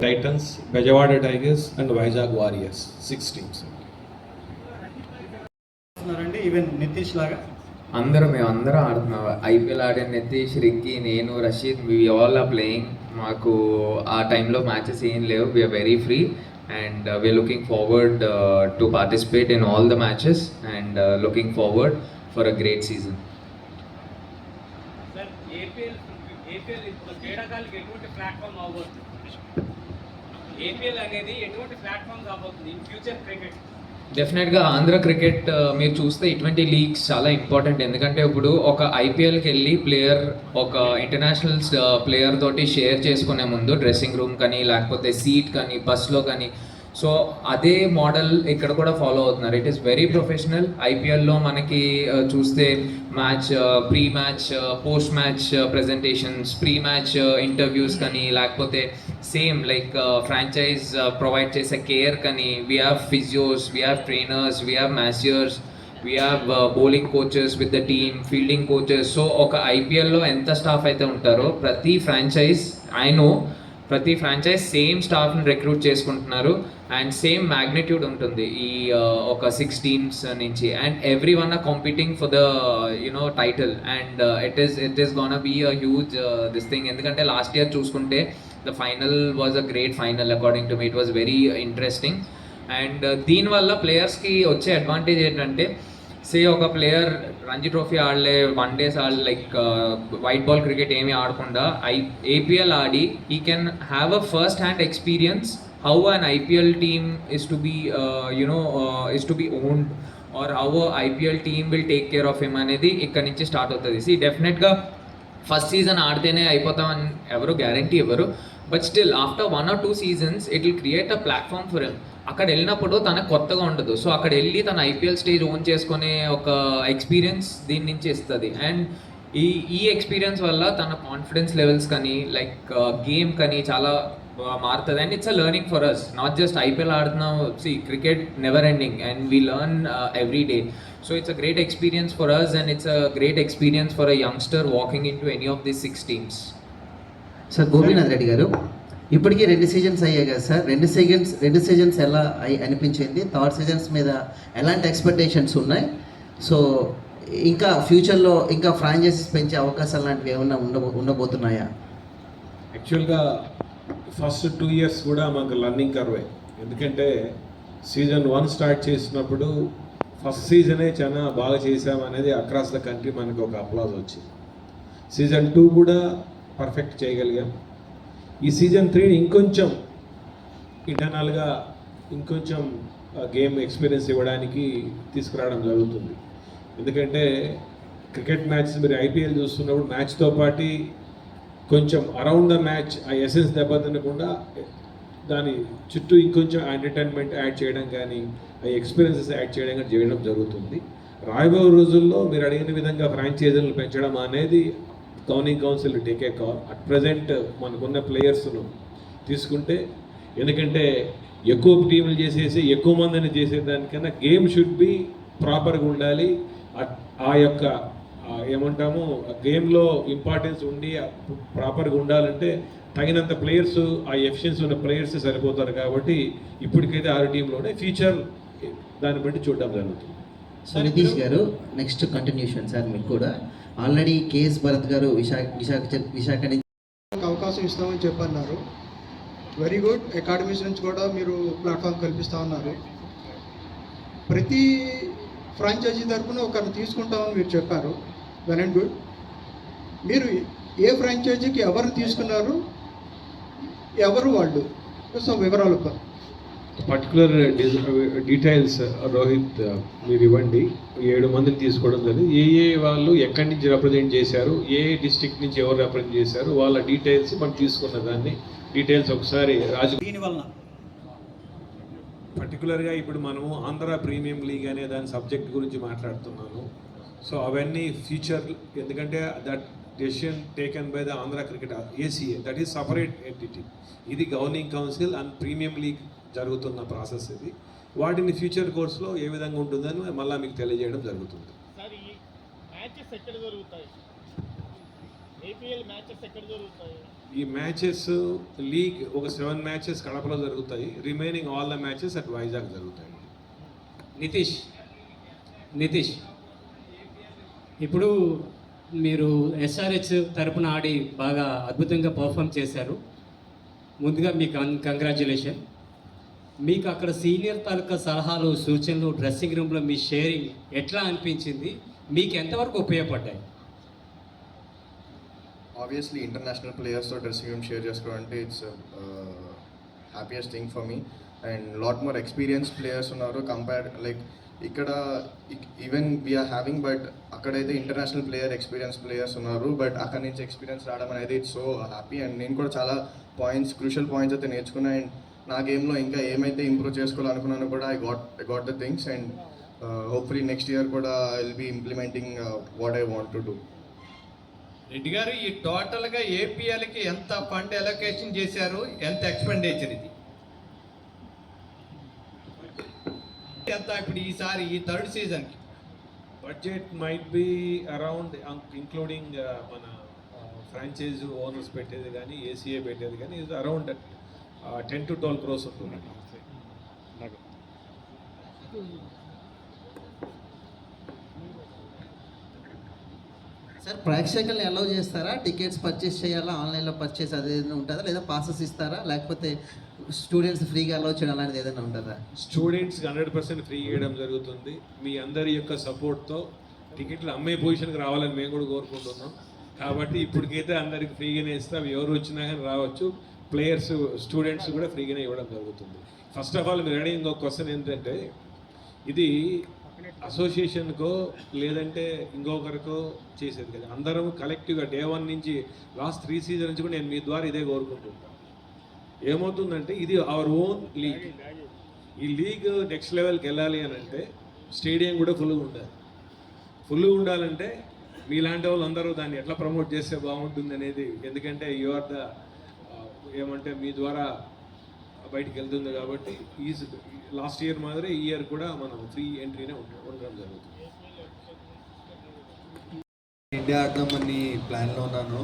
Titans, Bajawada Tigers, and Vizag Warriors. Six teams. Even Nitish Laga, అందరూ మేము అందరం ఆడుతున్నాం. ఐపీఎల్ ఆడిన నితీష్ రిక్కీ నేను Rashid we all are playing మాకు ఆ టైంలో మ్యాచెస్ ఏం లేవు. We are very free and we are looking forward to participate in all the matches and looking forward for a great season APL అనేది ఎటువంటి platform కాబోతుంది in future cricket డెఫినెట్గా Andhra cricket మీరు చూస్తే ఇటువంటి లీగ్స్ చాలా ఇంపార్టెంట్ ఎందుకంటే ఇప్పుడు ఒక ఐపీఎల్కి వెళ్ళి ప్లేయర్ ఒక ఇంటర్నేషనల్ ప్లేయర్ uh, తోటి షేర్ చేసుకునే ముందు డ్రెస్సింగ్ రూమ్ కానీ లేకపోతే సీట్ కానీ బస్లో కానీ సో అదే మోడల్ ఇక్కడ కూడా ఫాలో అవుతున్నారు. ఇట్ ఈస్ వెరీ ప్రొఫెషనల్ ఐపీఎల్లో మనకి uh, చూస్తే match pre match post match presentations pre match interviews కానీ లేకపోతే సేమ్ లైక్ ఫ్రాంచైజ్ ప్రొవైడ్ చేసే కేర్ కానీ we have physios we have trainers we have masseurs we have bowling coaches with the team fielding coaches so ఒక ఐపీఎల్లో ఎంత staff అయితే ఉంటారో ప్రతి ఫ్రాంచైజ్ ఐ నో ప్రతి ఫ్రాంచైజ్ సేమ్ స్టాఫ్ని రిక్రూట్ చేసుకుంటున్నారు అండ్ సేమ్ మ్యాగ్నిట్యూడ్ ఉంటుంది. ఈ ఒక సిక్స్ టీమ్స్ నుంచి and every one are competing for the you know title and it is it is gonna be a huge this thing ఎందుకంటే last year చూసుకుంటే the final was a great final according to me it was very interesting and దీనివల్ల ప్లేయర్స్కి వచ్చే advantage ఏంటంటే say ఒక player Ranji trophy ఆడలే one days ఆడ like white ball cricket ఏమీ ఆడకుండా I APL Audi he can have a first hand experience how an IPL team is to be you know is to be owned or how IPL team will take care of him అనేది ఇక్కడ నుంచి start అవుతుంది. C డెఫినెట్గా first season ఆడితేనే అయిపోతామని ఎవరు guarantee ఎవరు but still after one or two seasons it will create a platform for him అక్కడ వెళ్ళినప్పుడు తనకు కొత్తగా ఉండదు. సో అక్కడ వెళ్ళి తన ఐపీఎల్ స్టేజ్ ఓన్ చేసుకునే ఒక ఎక్స్పీరియన్స్ దీని నుంచి ఇస్తుంది. అండ్ ఈ ఈ ఎక్స్పీరియన్స్ వల్ల తన కాన్ఫిడెన్స్ లెవెల్స్ కానీ లైక్ గేమ్ కానీ చాలా మారుతుంది. And it's a learning for us not just IPL ఆడుతున్నాం. See cricket never ending and we learn every day so it's a great experience for us and it's a great experience for a youngster walking into any of the six teams sir Gopinath Reddy garu. ఇప్పటికీ రెండు seasons అయ్యాయి కదా sir. రెండు seasons రెండు seasons ఎలా అయి అనిపించింది? Third seasons మీద ఎలాంటి ఎక్స్పెక్టేషన్స్ ఉన్నాయి? సో ఇంకా ఫ్యూచర్లో ఇంకా ఫ్రాంచైజీస్ పెంచే అవకాశాలు లాంటివి ఏమైనా ఉండబో ఉండబోతున్నాయా? యాక్చువల్గా ఫస్ట్ టూ ఇయర్స్ కూడా మాకు లర్నింగ్ కర్వే ఎందుకంటే సీజన్ వన్ స్టార్ట్ చేసినప్పుడు ఫస్ట్ సీజనే చాలా బాగా చేసామనేది అక్రాస్ ద కంట్రీ మనకు ఒక అప్లాజ్ వచ్చింది. సీజన్ టూ కూడా పర్ఫెక్ట్ చేయగలిగాం. ఈ సీజన్ త్రీని ఇంకొంచెం ఇంటర్నల్గా ఇంకొంచెం గేమ్ ఎక్స్పీరియన్స్ ఇవ్వడానికి తీసుకురావడం జరుగుతుంది. ఎందుకంటే క్రికెట్ మ్యాచ్ మీరు ఐపీఎల్ చూస్తున్నప్పుడు మ్యాచ్తో పాటు కొంచెం అరౌండ్ ద మ్యాచ్ ఆ ఎసెన్స్ దెబ్బతినకుండా దాని చుట్టూ ఇంకొంచెం ఎంటర్టైన్మెంట్ యాడ్ చేయడం కానీ ఆ ఎక్స్పీరియన్సెస్ యాడ్ చేయడం కానీ చేయడం జరుగుతుంది. రాబోయే రోజుల్లో మీరు అడిగిన విధంగా ఫ్రాంచైజీలను పెంచడం అనేది governing council take a call at present మనకున్న ప్లేయర్స్ను తీసుకుంటే ఎందుకంటే ఎక్కువ టీములు చేసేసి ఎక్కువ మందిని చేసేదానికన్నా గేమ్ షుడ్ బి ప్రాపర్గా ఉండాలి. ఆ యొక్క ఆ ఏమంటాము గేమ్లో ఇంపార్టెన్స్ ఉండి ప్రాపర్గా ఉండాలంటే తగినంత ప్లేయర్స్ ఆ ఎఫిషియన్సీ ఉన్న ప్లేయర్స్ సరిపోతారు కాబట్టి ఇప్పటికైతే ఆరు టీంలోనే ఫ్యూచర్ దాన్ని బట్టి చూడడం జరుగుతుంది. సో నితీష్ గారు నెక్స్ట్ కంటిన్యూషన్ సార్ మీకు కూడా. ఆల్రెడీ కేఎస్ భరత్ గారు విశాఖ విశాఖ విశాఖ నుంచి అవకాశం ఇస్తామని చెప్పన్నారు. వెరీ గుడ్ అకాడమీస్ నుంచి కూడా మీరు ప్లాట్ఫామ్ కల్పిస్తా ఉన్నారు. ప్రతి ఫ్రాంచైజీ తరఫున ఒకరిని తీసుకుంటామని మీరు చెప్పారు. వెల్ అండ్ గుడ్ మీరు ఏ ఫ్రాంచైజీకి ఎవరిని తీసుకున్నారు? ఎవరు వాళ్ళు? సో వివరాలు పర్టికులర్ డీటెయిల్స్ రోహిత్ మీరు ఇవ్వండి. ఏడు మందిని తీసుకోవడం జరిగింది. ఏ ఏ వాళ్ళు ఎక్కడి నుంచి రిప్రజెంట్ చేశారు ఏ డిస్ట్రిక్ట్ నుంచి ఎవరు రిప్రజెంట్ చేశారు వాళ్ళ డీటెయిల్స్ మనం తీసుకున్న దాన్ని డీటెయిల్స్ ఒకసారి రాజు దీని వలన పర్టికులర్గా ఇప్పుడు మనము ఆంధ్ర ప్రీమియం లీగ్ అనే దాని సబ్జెక్ట్ గురించి మాట్లాడుతున్నాను. సో అవన్నీ ఫ్యూచర్ ఎందుకంటే that decision taken by the Andhra cricket ACA that is separate entity ఇది governing council and premium league జరుగుతున్న ప్రాసెస్ ఇది. వాటిని ఫ్యూచర్ కోర్స్లో ఏ విధంగా ఉంటుందని మళ్ళీ మీకు తెలియజేయడం జరుగుతుంది. సార్ ఈ మ్యాచెస్ ఎక్కడ జరుగుతాయి? ఏపీఎల్ మ్యాచెస్ ఎక్కడ జరుగుతాయి? ఈ మ్యాచెస్ లీగ్ ఒక సెవెన్ మ్యాచెస్ కడపలో జరుగుతాయి. Remaining all the matches at Vizag జరుగుతాయి. నితీష్ నితీష్. ఇప్పుడు మీరు ఎస్ఆర్హెచ్ తరపున ఆడి బాగా అద్భుతంగా పర్ఫామ్ చేశారు. ముందుగా మీకు కంగ్రాచులేషన్ మీకు అక్కడ సీనియర్ తాలూకా సలహాలు సూచనలు డ్రెస్సింగ్ రూమ్లో మీ షేరింగ్ ఎట్లా అనిపించింది? మీకు ఎంతవరకు ఉపయోగపడ్డాయి? ఆబ్వియస్లీ ఇంటర్నేషనల్ ప్లేయర్స్తో డ్రెస్సింగ్ రూమ్ షేర్ చేసుకోవడం అంటే it's happiest thing for me and lot more experience players ఉన్నారు కంపేర్డ్ లైక్ ఇక్కడ even we are having but అక్కడైతే ఇంటర్నేషనల్ ప్లేయర్ ఎక్స్పీరియన్స్ ప్లేయర్స్ ఉన్నారు. బట్ అక్కడ నుంచి ఎక్స్పీరియన్స్ రావడం అనేది ఇట్స్ సో హ్యాపీ అండ్ నేను కూడా చాలా పాయింట్స్ క్రూషల్ పాయింట్స్ అయితే నేర్చుకున్నా. అండ్ నా గేమ్లో ఇంకా ఏమైతే ఇంప్రూవ్ చేసుకోవాలనుకున్నానో కూడా I got I got the things and hopefully next year కూడా I will be implementing what I want to do. Reddy garu ఈ టోటల్గా ఏపీఎల్కి ఎంత ఫండ్ ఎలొకేషన్ చేశారు ఎంత ఎక్స్పెండిచర్ ఇది? ఎంత ఇప్పుడు ఈసారి ఈ థర్డ్ సీజన్కి? Budget might be around including మన ఫ్రాంచైజ్ ఓనర్స్ పెట్టేది కానీ ఏసీఏ పెట్టేది కానీ ఇది around ten to twelve crores ఉంటుంది సార్ ప్రేక్షకుల్ని అలౌ చేస్తారా? టికెట్స్ పర్చేస్ చేయాలా? ఆన్లైన్లో పర్చేస్ అది ఏదైనా ఉంటుందా? లేదా పాసెస్ ఇస్తారా? లేకపోతే స్టూడెంట్స్ ఫ్రీగా అలౌ చేయడం అలాంటిది ఏదైనా ఉంటుందా? స్టూడెంట్స్కి హండ్రెడ్ పర్సెంట్ ఫ్రీ ఇవ్వడం జరుగుతుంది. మీ అందరి యొక్క సపోర్ట్తో టికెట్లు అమ్మే పొజిషన్కి రావాలని మేము కూడా కోరుకుంటున్నాం. కాబట్టి ఇప్పటికైతే అందరికి ఫ్రీగానే ఇస్తాం. ఎవరు వచ్చినా కానీ రావచ్చు. ప్లేయర్స్ స్టూడెంట్స్ కూడా ఫ్రీగానే ఇవ్వడం జరుగుతుంది. ఫస్ట్ ఆఫ్ ఆల్ మీరు అడిగిన ఇంకొక క్వశ్చన్ ఏంటంటే ఇది అసోసియేషన్కో లేదంటే ఇంకొకరికో చేసేది కదా. అందరం కలెక్టివ్గా డే వన్ నుంచి లాస్ట్ త్రీ సీజన్ నుంచి కూడా నేను మీ ద్వారా ఇదే కోరుకుంటున్నాను ఏమవుతుందంటే ఇది అవర్ ఓన్ లీగ్ ఈ లీగ్ నెక్స్ట్ లెవెల్కి వెళ్ళాలి అని అంటే స్టేడియం కూడా ఫుల్గా ఉండాలి. ఫుల్గా ఉండాలంటే మీలాంటి వాళ్ళు అందరూ దాన్ని ఎట్లా ప్రమోట్ చేస్తే బాగుంటుంది అనేది ఎందుకంటే యు ఆర్ ద ఏమంటే మీ ద్వారా బయటికి వెళ్తుంది కాబట్టి ఈ లాస్ట్ ఇయర్ మాదిరి ఈ ఇయర్ కూడా మనం ఫ్రీ ఎంట్రీనే ఉండడం జరుగుతుంది. ఇండియా ఆడదామని ప్లాన్లో ఉన్నాను.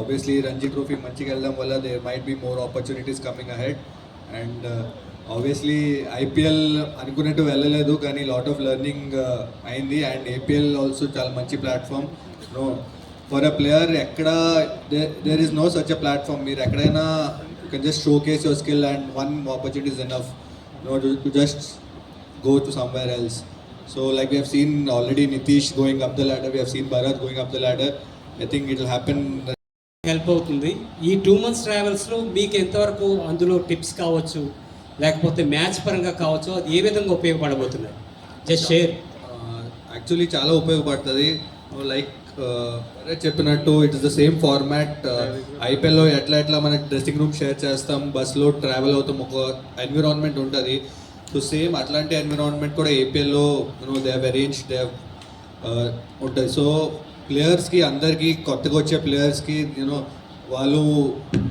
ఆబ్వియస్లీ రంజీ ట్రోఫీ మంచిగా వెళ్ళడం వల్ల they might be more opportunities coming ahead and obviously IPL అనుకున్నట్టు వెళ్ళలేదు కానీ లాట్ ఆఫ్ లెర్నింగ్ అయింది. అండ్ ఏపీఎల్ ఆల్సో చాలా మంచి platform no for a player ఎక్కడ there is no such a platform మీరు ఎక్కడైనా can just showcase your skill and one opportunity is enough no to just go to somewhere else. So, like we have seen already Nitish going up the ladder, we have seen Bharat going up the ladder. I think it will happen. Help అవుతుంది ఈ two months ట్రావెల్స్లో మీకు ఎంతవరకు అందులో tips కావచ్చు లేకపోతే match పరంగా కావచ్చు అది ఏ విధంగా ఉపయోగపడబోతున్నాయి జస్ట్ షేర్ యాక్చువల్లీ చాలా ఉపయోగపడుతుంది లైక్ చెప్పినట్టు it is the same format ఐపీఎల్లో ఎట్లా ఎట్లా మన డ్రెస్సింగ్ రూమ్ షేర్ చేస్తాం బస్లో ట్రావెల్ అవుతాం ఒక ఎన్విరాన్మెంట్ ఉంటుంది. సో సేమ్ అట్లాంటి ఎన్విరాన్మెంట్ కూడా ఏపీఎల్లో you know they have arrange they ఉంటుంది. సో ప్లేయర్స్కి అందరికీ కొత్తగా వచ్చే ప్లేయర్స్కి యూనో వాళ్ళు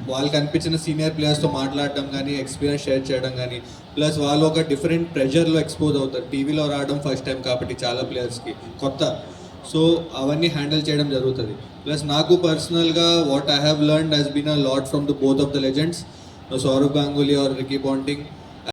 వాళ్ళకి అనిపించిన సీనియర్ ప్లేయర్స్తో మాట్లాడడం కానీ ఎక్స్పీరియన్స్ షేర్ చేయడం కానీ ప్లస్ వాళ్ళు ఒక డిఫరెంట్ ప్రెషర్లో ఎక్స్పోజ్ అవుతారు. టీవీలో రావడం ఫస్ట్ టైం కాబట్టి చాలా ప్లేయర్స్కి కొత్త. సో అవన్నీ హ్యాండిల్ చేయడం జరుగుతుంది. ప్లస్ నాకు పర్సనల్గా what I have learn has been a lot from the both of the legends Sourav Ganguly or Ricky Ponting